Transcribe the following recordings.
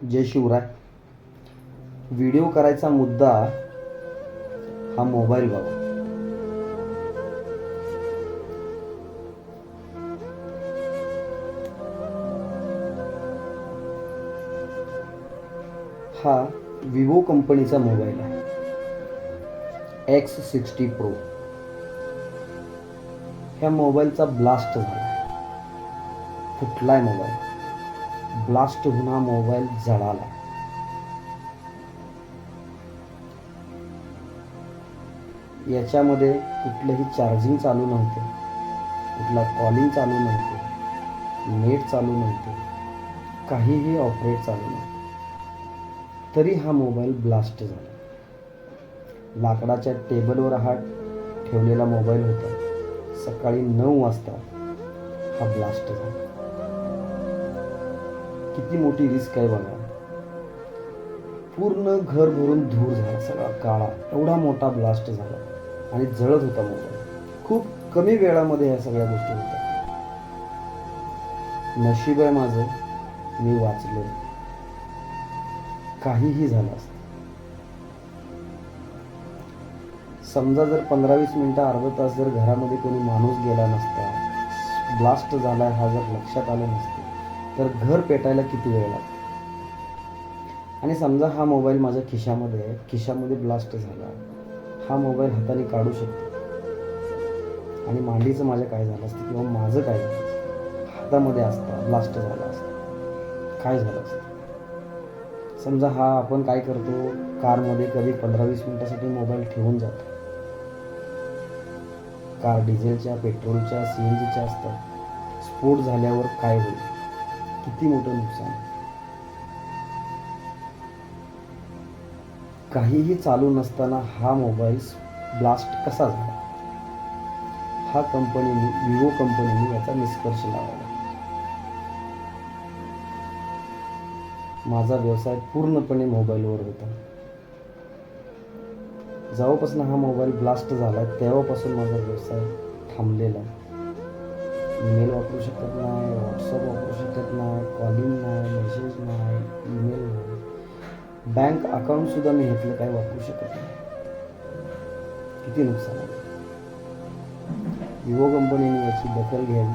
जय Shivray. Video करायचा मुद्दा हा मोबाईल बाबा हा विवो कंपनीचा मोबाईल आहे. एक्स सिक्स्टी प्रो ह्या मोबाईलचा ब्लास्ट झाला. फुटलाय मोबाईल ब्लास्ट होऊन हा मोबाईल जळाला. याच्यामध्ये कुठलंही चार्जिंग चालू नव्हते. कुठला कॉलिंग चालू नव्हते. नेट चालू नव्हते. काहीही ऑपरेट चालू नव्हते. तरी हा मोबाईल ब्लास्ट झाला. लाकडाच्या टेबलवर हा ठेवलेला मोबाईल होता. सकाळी नऊ वाजता हा ब्लास्ट झाला. किती मोठी रिस्क आहे बघा. पूर्ण घर भरून धूर झाला सगळा काळा एवढा मोठा ब्लास्ट झाला आणि जळत होता मोबाईल खूप कमी वेळामध्ये ह्या सगळ्या गोष्टी होत्या. नशीब आहे माझं मी वाचलो काहीही झालं असतं. समजा जर पंधरा वीस मिनिटं अर्धा तास जर घरामध्ये कोणी माणूस गेला नसता ब्लास्ट झाला हा जर लक्षात आलं नसतं तर घर पेटायला किती वेळ लागतो? आणि समजा हा मोबाईल माझ्या खिशामध्ये आहे खिशामध्ये ब्लास्ट झाला हा मोबाईल हाताने काढू शकतो. आणि मांडीचं माझ्या काय झालं असतं किंवा माझं काय झालं असतं? हातामध्ये असता ब्लास्ट झाला असतं. काय झालं असतं? समजा हा आपण काय करतो कारमध्ये कधी पंधरा वीस मिनिटासाठी मोबाईल ठेवून जातो. कार डिझेलच्या पेट्रोलच्या सी एन जीच्या असतात. स्फोट झाल्यावर काय होईल? किती मोठं नुकसान काहीही चालू नसताना हा मोबाईल ब्लास्ट कसा झाला हा कंपनीने विवो कंपनीने याचा निष्कर्ष लावला माझा व्यवसाय पूर्णपणे मोबाईलवर होता जेव्हापासून हा मोबाईल ब्लास्ट झाला तेव्हापासून माझा व्यवसाय थांबलेला ईमेल वापरू शकत नाही व्हॉट्सअप वापरू शकत नाही कॉलिंग नाही मेसेज नाही ईमेल नाही. बँक अकाउंटसुद्धा मी घेतलं काय वापरू शकत नाही. किती नुकसान आहे. विवो कंपनीने याची दखल घ्यावी.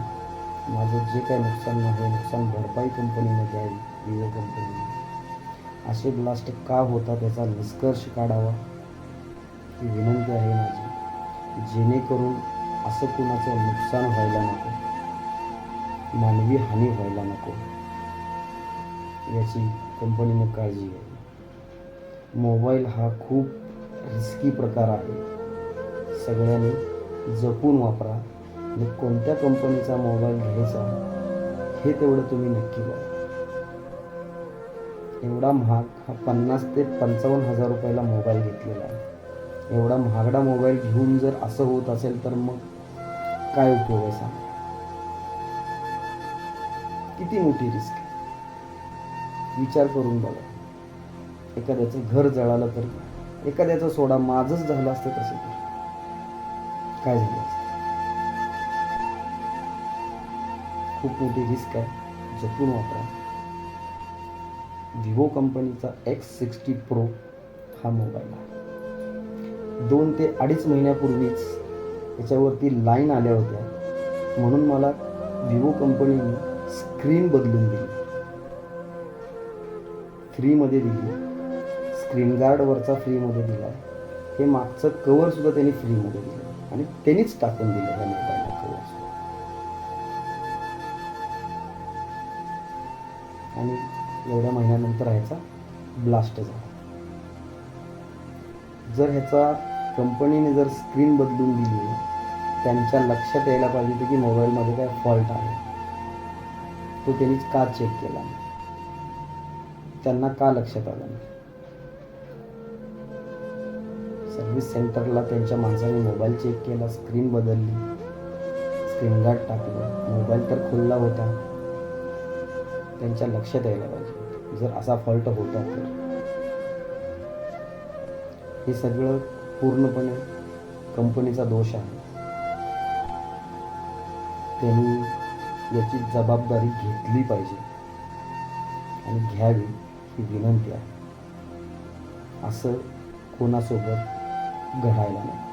माझं जे काही नुकसान नाही नुकसान भरपाई कंपनीने द्यावी विवो कंपनीने. असे ब्लास्ट का होतात त्याचा निष्कर्ष काढावा ही विनंती आहे माझी. जेणेकरून असं कुणाचं नुकसान व्हायला नको. मानवी हानी व्हायला नको. याची कंपनीने काळजी घ्यावी. मोबाईल हा खूप रिस्की प्रकार आहे. सगळ्यांनी जपून वापरा आणि कोणत्या कंपनीचा मोबाईल घ्यायचा हे तेवढं तुम्ही नक्की बघा. एवढा महाग हा पन्नास ते पंचावन्न हजार रुपयाला मोबाईल घेतलेला आहे. एवढा महागडा मोबाईल घेऊन जर असं होत असेल तर मग काय उपयोग आहे सांग? किती मोठी रिस्क आहे? विचार करून बघा. एखाद्याचं घर जळालं तर एखाद्याचा सोडा माझंच झाला असतं तसं तर. काय झालं असतं? खूप मोठी रिस्क आहे. जपून वापरा. विवो कंपनीचा एक्स सिक्स्टी प्रो हा मोबाईल आहे. दोन ते अडीच महिन्यापूर्वीच याच्यावरती लाईन आल्या होत्या. म्हणून मला विवो कंपनीने स्क्रीन बदलून दिली. फ्रीमध्ये दिली. स्क्रीन गार्डवरचा फ्रीमध्ये दिला. हे मागचं कवर सुद्धा त्यांनी फ्रीमध्ये दिलं. आणि त्यांनीच टाकून दिलं ह्या मोबाईलला कवर आणि एवढ्या महिन्यानंतर ह्याचा ब्लास्ट झाला. जर ह्याचा कंपनीने जर स्क्रीन बदलून दिली त्यांच्या लक्षात यायला पाहिजे की मोबाईलमध्ये काय फॉल्ट आहे. तो त्यांनी का चेक केला? त्यांना का लक्षात आलं नाही? सर्व्हिस सेंटरला त्यांच्या माणसाने मोबाईल चेक केला स्क्रीन बदलली स्क्रीन गार्ड टाकलं मोबाईल तर खुल्ला होता. त्यांच्या लक्षात यायला पाहिजे. जर असा फॉल्ट होता तर. हे सगळं पूर्णपणे कंपनीचा दोष आहे. त्यांनी याची जबाबदारी घेतली पाहिजे. आणि घ्यावी ही विनंती आहे. असं कोणासोबत घडायला नाही.